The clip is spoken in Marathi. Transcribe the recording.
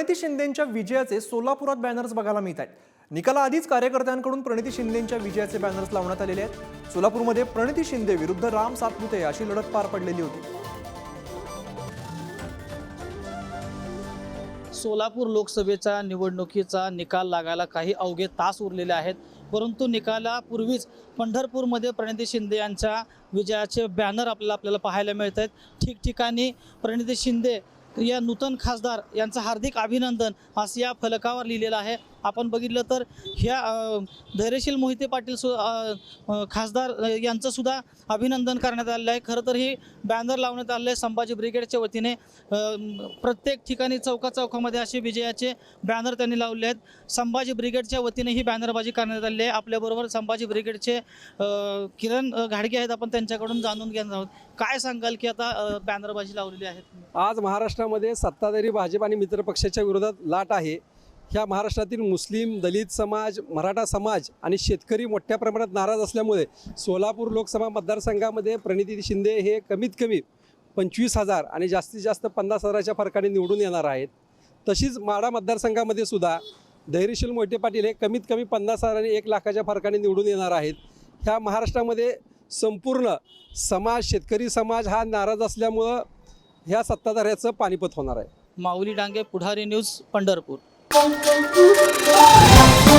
प्रणिती शिंदेंच्या विजयाचे सोलापुरात बॅनर्स बघायला मिळत आहेत. निकालाआधीच कार्यकर्त्यांकडून प्रणिती शिंदेंच्या विजयाचे बॅनर्स लावण्यात आलेले आहेत. सोलापूरमध्ये प्रणिती शिंदे विरुद्ध राम सातपुते अशी लढत पार पडलेली होती. सोलापूर लोकसभेचा निवडणुकीचा निकाल लागायला काही अवघे तास उरलेले आहेत. परंतु निकालापूर्वीच पंढरपूरमध्ये प्रणिती शिंदे यांच्या विजयाचे बॅनर आपल्याला आपल्याला पाहायला मिळत आहेत. ठिकठिकाणी प्रणिती शिंदे या नूतन खासदार यांचं हार्दिक अभिनंदन असं या फलकावर लिहिलेलं आहे. आपण बघितलं तर ह्या धैर्यशील मोहिते पाटील सु खासदार यांचंसुद्धा अभिनंदन करण्यात आलेलं आहे. खरं तर हे बॅनर लावण्यात आलेलं आहे संभाजी ब्रिगेडच्या वतीने प्रत्येक ठिकाणी चौका चौकामध्ये असे विजयाचे बॅनर त्यांनी लावले आहेत. संभाजी ब्रिगेडच्या वतीने ही बॅनरबाजी करण्यात आली आहे. आपल्याबरोबर संभाजी ब्रिगेडचे किरण घाडगे आहेत. आपण त्यांच्याकडून जाणून घेणार आहोत. काय सांगाल की आता बॅनरबाजी लावलेली आहे? आज महाराष्ट्रामध्ये सत्ताधारी भाजप आणि मित्रपक्षाच्या विरोधात लाट आहे. ह्या महाराष्ट्रातील मुस्लिम दलित समाज मराठा समाज आणि शेतकरी मोठ्या प्रमाणात नाराज असल्यामुळे सोलापूर लोकसभा मतदारसंघामध्ये प्रणिती शिंदे हे कमीत कमी पंचवीस हजार आणि जास्तीत जास्त पन्नास हजाराच्या फरकाने निवडून येणार आहेत. तशीच माडा मतदारसंघामध्ये सुद्धा धैर्यशील मोहिते पाटील हे कमीत कमी पन्नास हजार आणि एक लाखाच्या फरकाने निवडून येणार आहेत. ह्या महाराष्ट्रामध्ये संपूर्ण समाज शेतकरी समाज हा नाराज असल्यामुळं ह्या सत्ताधाऱ्याचं पानिपत होणार आहे. Mauli Dange Pudhari news Pandharpur. Pum, pum, pum, pum, pum.